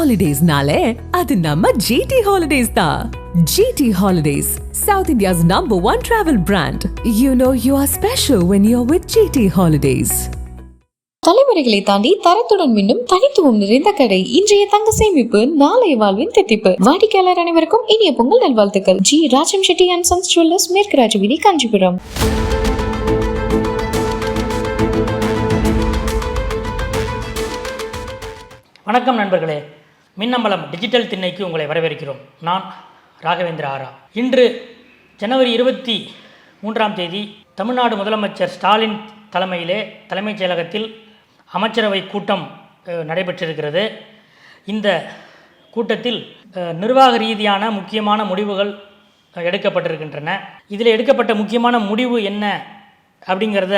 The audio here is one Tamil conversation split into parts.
ஹாலிடேஸ்னாலே அது நம்ம ஜிடி ஹாலிடேஸ் தான் GT holidays south India's number one travel brand you know you are special when you are with GT holidays தலைமுறைகளை தாண்டி தரத்துடன் மீண்டும் தனித்துவம் நிறைந்த கடை இன்றைய தங்க சேமிப்பு நாளைய வாழ்வின் தித்திப்பு. வாடிக்கையாளர் அனைவருக்கும் இனிய பொங்கல் நல்வாழ்த்துக்கள். G Rajam Chetty and sons jewellers மேற்கு ராஜவீதி காஞ்சிபுரம். வணக்கம் நண்பர்களே. மின்னம்பலம் டிஜிட்டல் திண்ணைக்கு உங்களை வரவேற்கிறோம். நான் ராகவேந்திர ஆரா. இன்று ஜனவரி இருபத்தி மூன்றாம் தேதி தமிழ்நாடு முதலமைச்சர் ஸ்டாலின் தலைமையிலே தலைமைச் செயலகத்தில் அமைச்சரவை கூட்டம் நடைபெற்றிருக்கிறது. இந்த கூட்டத்தில் நிர்வாக ரீதியான முக்கியமான முடிவுகள் எடுக்கப்பட்டிருக்கின்றன. இதில் எடுக்கப்பட்ட முக்கியமான முடிவு என்ன அப்படிங்கிறத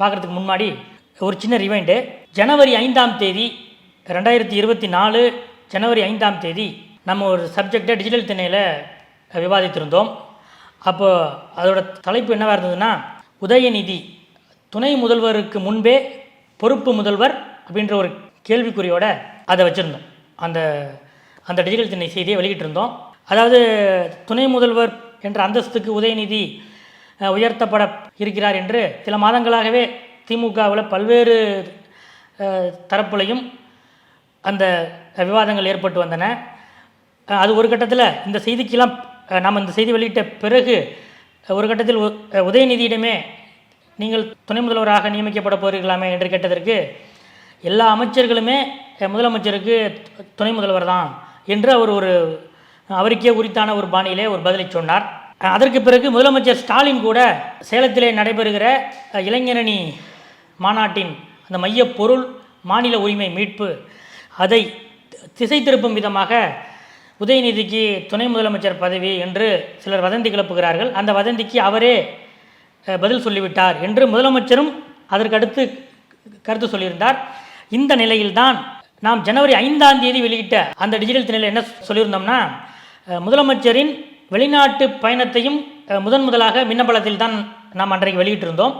பார்க்குறதுக்கு முன்னாடி ஒரு சின்ன ரிவைண்டு ஜனவரி ஐந்தாம் தேதி ரெண்டாயிரத்தி இருபத்தி நாலு ஜனவரி ஐந்தாம் தேதி நம்ம ஒரு சப்ஜெக்டை டிஜிட்டல் திணையில் விவாதித்திருந்தோம். அப்போது அதோட தலைப்பு என்னவாக இருந்ததுன்னா உதயநிதி துணை முதல்வருக்கு முன்பே பொறுப்பு முதல்வர் அப்படின்ற ஒரு கேள்விக்குறியோட அதை வச்சுருந்தோம். அந்த அந்த டிஜிட்டல் திணை செய்தியை வெளியிட்டிருந்தோம். அதாவது துணை முதல்வர் என்ற அந்தஸ்துக்கு உதயநிதி உயர்த்தப்பட இருக்கிறார் என்று சில மாதங்களாகவே திமுகவில் பல்வேறு தரப்புலையும் அந்த விவாதங்கள் ஏற்பட்டு வந்தன. அது ஒரு கட்டத்தில் இந்த செய்திக்கெல்லாம் நாம் இந்த செய்தி வெளியிட்ட பிறகு ஒரு கட்டத்தில் உ- உதயநிதியிடமே நீங்கள் துணை முதல்வராக நியமிக்கப்பட போகிறீர்களாமே என்று கேட்டதற்கு எல்லா அமைச்சர்களுமே முதலமைச்சருக்கு துணை முதல்வர் தான் என்று அவர் ஒரு அவருக்கே உரித்தான ஒரு பாணியிலே ஒரு பதிலை சொன்னார். அதற்கு பிறகு முதலமைச்சர் ஸ்டாலின் கூட சேலத்திலே நடைபெறுகிற இளைஞரணி மாநாட்டின் அந்த மையப் பொருள் மாநில உரிமை மீட்பு அதை திசை திருப்பும் விதமாக உதயநிதிக்கு துணை முதலமைச்சர் பதவி என்று சிலர் வதந்தி கிளப்புகிறார்கள். அந்த வதந்திக்கு அவரே பதில் சொல்லிவிட்டார் என்று முதலமைச்சரும் அதற்கடுத்து கருத்து சொல்லியிருந்தார். இந்த நிலையில்தான் நாம் ஜனவரி ஐந்தாம் தேதி வெளியிட்ட அந்த டிஜிட்டல் திணையில் என்ன சொல்லியிருந்தோம்னா முதலமைச்சரின் வெளிநாட்டு பயணத்தையும் முதன் முதலாக மின்னம்பலத்தில் தான் நாம் அன்றைக்கு வெளியிட்டிருந்தோம்.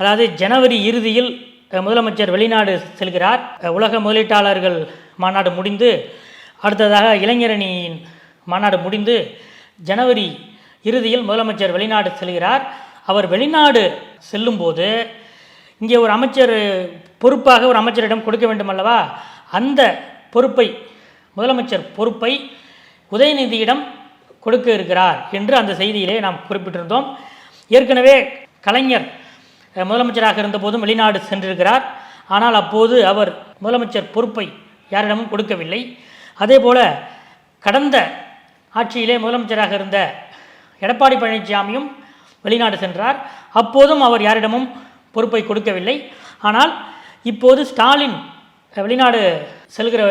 அதாவது ஜனவரி இறுதியில் முதலமைச்சர் வெளிநாடு செல்கிறார். உலக முதலீட்டாளர்கள் மாநாடு முடிந்து அடுத்ததாக இளைஞரணியின் மாநாடு முடிந்து ஜனவரி இறுதியில் முதலமைச்சர் வெளிநாடு செல்கிறார். அவர் வெளிநாடு செல்லும்போது இங்கே ஒரு அமைச்சர் பொறுப்பாக ஒரு அமைச்சரிடம் கொடுக்க வேண்டும் அல்லவா அந்த பொறுப்பை முதலமைச்சர் பொறுப்பை உதயநிதியிடம் கொடுக்க இருக்கிறார் என்று அந்த செய்தியிலே நாம் குறிப்பிட்டிருந்தோம். ஏற்கனவே கலைஞர் முதலமைச்சராக இருந்தபோதும் வெளிநாடு சென்றிருக்கிறார். ஆனால் அப்போது அவர் முதலமைச்சர் பொறுப்பை யாரிடமும் கொடுக்கவில்லை. அதேபோல கடந்த ஆட்சியிலே முதலமைச்சராக இருந்த எடப்பாடி பழனிசாமியும் வெளிநாடு சென்றார். அப்போதும் அவர் யாரிடமும் பொறுப்பை கொடுக்கவில்லை. ஆனால் இப்போது ஸ்டாலின் வெளிநாடு செல்கிற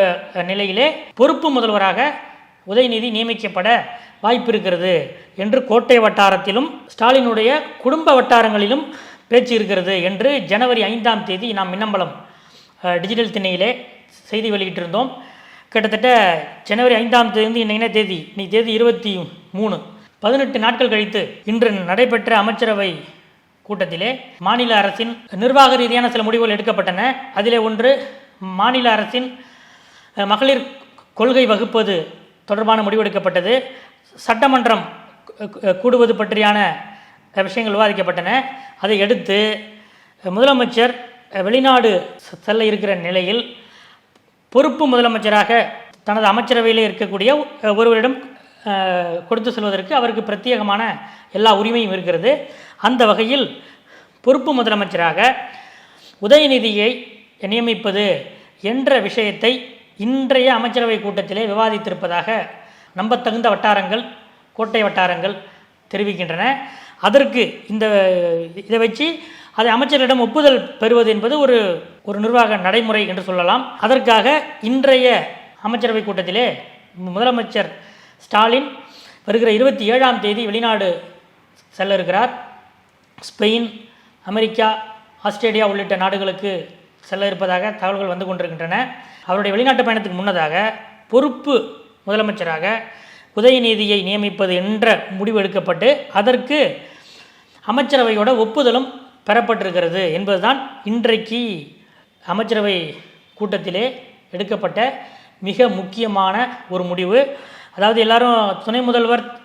நிலையிலே பொறுப்பு முதல்வராக உதயநிதி நியமிக்கப்பட வாய்ப்பு இருக்கிறது என்று கோட்டை வட்டாரத்திலும் ஸ்டாலினுடைய குடும்ப வட்டாரங்களிலும் பேச்சு இருக்கிறது என்று ஜனவரி ஐந்தாம் தேதி நாம் மின்னம்பலம் டிஜிட்டல் திண்ணையிலே செய்தி வெளியிட்டிருந்தோம். கிட்டத்தட்ட ஜனவரி ஐந்தாம் தேதி என்ன தேதி? இன்னைக்கு தேதி இருபத்தி மூணு. பதினெட்டு நாட்கள் கழித்து இன்று நடைபெற்ற அமைச்சரவை கூட்டத்திலே மாநில அரசின் நிர்வாக ரீதியான சில முடிவுகள் எடுக்கப்பட்டன. அதிலே ஒன்று மாநில அரசின் மகளிர் கொள்கை வகுப்பது தொடர்பான முடிவு எடுக்கப்பட்டது. சட்டமன்றம் கூடுவது பற்றியான விஷயங்கள் விவாதிக்கப்பட்டன. அதை எடுத்து முதலமைச்சர் வெளிநாடு செல்ல இருக்கிற நிலையில் பொறுப்பு முதலமைச்சராக தனது அமைச்சரவையிலே இருக்கக்கூடிய ஒருவரிடம் கொடுத்து செல்வதற்கு அவருக்கு பிரத்யேகமான எல்லா உரிமையும் இருக்கிறது. அந்த வகையில் பொறுப்பு முதலமைச்சராக உதயநிதியை நியமிப்பது என்ற விஷயத்தை இன்றைய அமைச்சரவை கூட்டத்திலே விவாதித்திருப்பதாக நம்பத்தகுந்த வட்டாரங்கள் கோட்டை வட்டாரங்கள் தெரிவிக்கின்றன. அதற்கு இந்த இதை வச்சு அதை அமைச்சரிடம் ஒப்புதல் பெறுவது என்பது ஒரு ஒரு நிர்வாக நடைமுறை என்று சொல்லலாம். அதற்காக இன்றைய அமைச்சரவை கூட்டத்திலே முதலமைச்சர் ஸ்டாலின் வருகிற இருபத்தி ஏழாம் தேதி வெளிநாடு செல்ல இருக்கிறார் ஸ்பெயின் அமெரிக்கா ஆஸ்திரேலியா உள்ளிட்ட நாடுகளுக்கு செல்ல இருப்பதாக தகவல்கள் வந்து கொண்டிருக்கின்றன. அவருடைய வெளிநாட்டு பயணத்துக்கு முன்னதாக பொறுப்பு முதலமைச்சராக உதயநிதியை நியமிப்பது என்ற முடிவு எடுக்கப்பட்டு அதற்கு அமைச்சரவையோட ஒப்புதலும் பெறப்பட்டிருக்கிறது என்பதுதான் இன்றைக்கு அமைச்சரவை கூட்டத்திலே எடுக்கப்பட்ட மிக முக்கியமான ஒரு முடிவு. அதாவது எல்லாரும் துணை முதல்வர்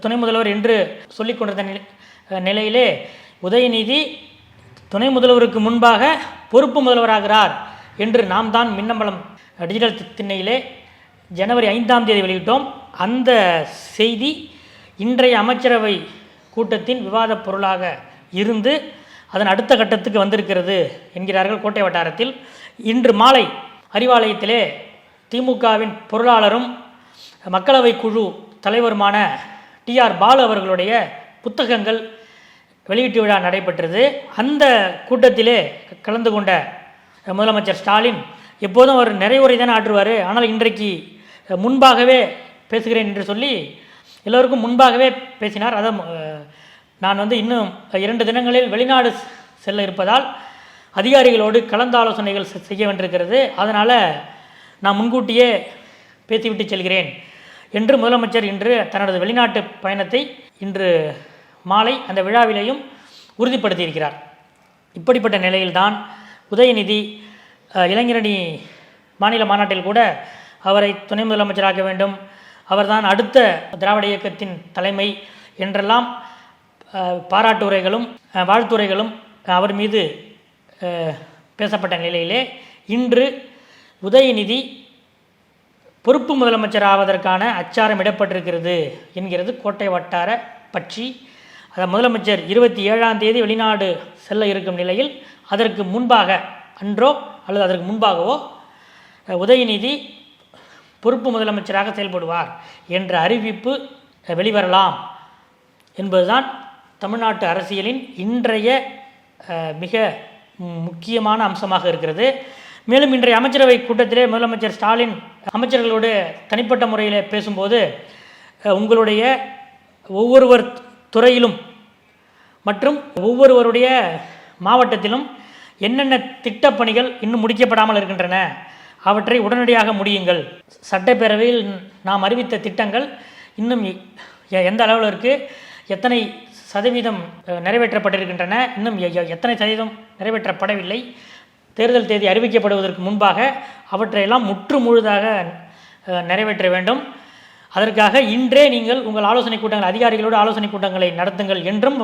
துணை முதல்வர் என்று சொல்லிக் கொண்டிருந்த நிலை- நிலையிலே உதயநிதி துணை முதல்வருக்கு முன்பாக பொறுப்பு முதல்வராகிறார் என்று நாம் தான் மின்னம்பலம் டிஜிட்டல் திண்ணையிலே ஜனவரி ஐந்தாம் தேதி வெளியிட்டோம். அந்த செய்தி இன்றைய அமைச்சரவை கூட்டத்தின் விவாதப் பொருளாக இருந்து அதன் அடுத்த கட்டத்துக்கு வந்திருக்கிறது என்கிறார்கள் கோட்டை வட்டாரத்தில். இன்று மாலை அறிவாலயத்திலே திமுகவின் பொருளாளரும் மக்களவை குழு தலைவருமான டிஆர் பாலு அவர்களுடைய புத்தகங்கள் வெளியீட்டு விழா நடைபெற்றது. அந்த கூட்டத்திலே கலந்து கொண்ட முதலமைச்சர் ஸ்டாலின் எப்போதும் அவர் நிறைவுரை தானே ஆற்றுவார். ஆனால் இன்றைக்கு முன்பாகவே பேசுகிறேன் என்று சொல்லி எல்லோருக்கும் முன்பாகவே பேசினார். அதை நான் வந்து இன்னும் இரண்டு தினங்களில் வெளிநாடு செல்ல இருப்பதால் அதிகாரிகளோடு கலந்தாலோசனைகள் செய்ய வேண்டியிருக்கிறது. அதனால் நான் முன்கூட்டியே பேசிவிட்டு செல்கிறேன். என்று முதலமைச்சர் இன்று தனது வெளிநாட்டு பயணத்தை இன்று மாலை அந்த விழாவிலேயும் உறுதிப்படுத்தியிருக்கிறார். இப்படிப்பட்ட நிலையில்தான் உதயநிதி இளைஞரணி மாநில மாநாட்டில் கூட அவரை துணை முதலமைச்சராக்க வேண்டும். அவர்தான் அடுத்த திராவிட இயக்கத்தின் தலைமை என்றெல்லாம் பாராட்டுரைகளும் வாழ்த்துரைகளும் அவர் மீது பேசப்பட்ட நிலையிலே இன்று உதயநிதி பொறுப்பு முதலமைச்சர் ஆவதற்கான அச்சாரம் இடப்பட்டிருக்கிறது என்கிறது கோட்டை வட்டார பற்றி. அதை முதலமைச்சர் இருபத்தி ஏழாம் தேதி வெளிநாடு செல்ல இருக்கும் நிலையில் அதற்கு முன்பாக அன்றோ அல்லது அதற்கு முன்பாகவோ உதயநிதி பொறுப்பு முதலமைச்சராக செயல்படுவார் என்ற அறிவிப்பு வெளிவரலாம் என்பதுதான் தமிழ்நாட்டு அரசியலின் இன்றைய மிக முக்கியமான அம்சமாக இருக்கிறது. மேலும் இன்றைய அமைச்சரவை கூட்டத்திலே முதலமைச்சர் ஸ்டாலின் அமைச்சர்களோடு தனிப்பட்ட முறையில் பேசும்போது உங்களுடைய ஒவ்வொருவர் துறையிலும் மற்றும் ஒவ்வொருவருடைய மாவட்டத்திலும் என்னென்ன திட்டப்பணிகள் இன்னும் முடிக்கப்படாமல் இருக்கின்றன அவற்றை உடனடியாக முடியுங்கள். சட்டப்பேரவையில் நாம் அறிவித்த திட்டங்கள் இன்னும் எ- எந்த அளவில் இருக்குது எத்தனை சதவீதம் நிறைவேற்றப்பட்டிருக்கின்றன. இன்னும் எத்தனை சதவீதம் நிறைவேற்றப்படவில்லை. தேர்தல் தேதி அறிவிக்கப்படுவதற்கு முன்பாக அவற்றையெல்லாம் முற்று முழுதாக நிறைவேற்ற வேண்டும். அதற்காக இன்றே நீங்கள் உங்கள் ஆலோசனை கூட்டங்கள் அதிகாரிகளோடு ஆலோசனை கூட்டங்களை நடத்துங்கள் என்றும்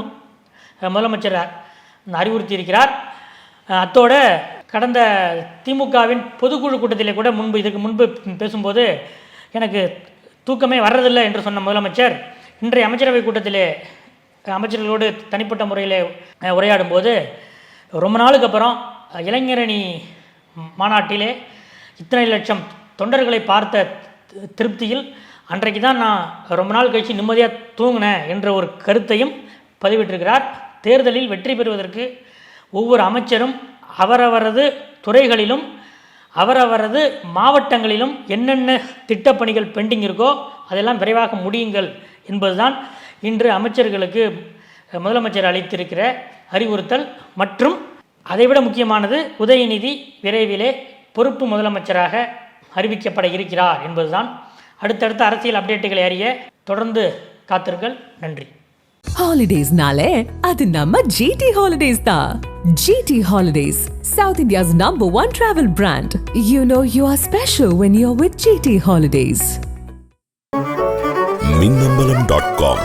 முதலமைச்சர் அறிவுறுத்தியிருக்கிறார். அத்தோட கடந்த திமுகவின் பொதுக்குழு கூட்டத்திலே கூட முன்பு இதுக்கு முன்பு பேசும்போது எனக்கு தூக்கமே வர்றதில்லை என்று சொன்ன முதலமைச்சர் இன்றைய அமைச்சரவை கூட்டத்திலே அமைச்சர்களோடு தனிப்பட்ட முறையில் உரையாடும் போது ரொம்ப நாளுக்கு அப்புறம் இளைஞரணி மாநாட்டிலே இத்தனை லட்சம் தொண்டர்களை பார்த்த திருப்தியில் அன்றைக்கு தான் நான் ரொம்ப நாள் கழித்து நிம்மதியாக தூங்கினேன் என்ற ஒரு கருத்தையும் பதிவிட்டிருக்கிறார். தேர்தலில் வெற்றி பெறுவதற்கு ஒவ்வொரு அமைச்சரும் அவரவரது துறைகளிலும் அவரவரது மாவட்டங்களிலும் என்னென்ன திட்டப்பணிகள் பெண்டிங் இருக்கோ அதெல்லாம் விரைவாக முடியுங்கள் என்பதுதான் இன்று அமைச்சர்களுக்கு முதலமைச்சர் அளித்திருக்கிற அறிவுறுத்தல் மற்றும் அதைவிட முக்கியமானது உதயநிதி விரைவிலே பொறுப்பு முதலமைச்சராக அறிவிக்கப்பட இருக்கிறார் என்பதுதான். அடுத்தடுத்த அரசியல் அப்டேட்டுகளை அறிய தொடர்ந்து காத்திருங்கள். நன்றி. ஹாலிடேஸ்னாலே அது நம்ம ஜிடி ஹாலிடேஸ் தான். GT holidays south India's number one travel brand you know you are special when you are with GT holidays Minnambalam dot com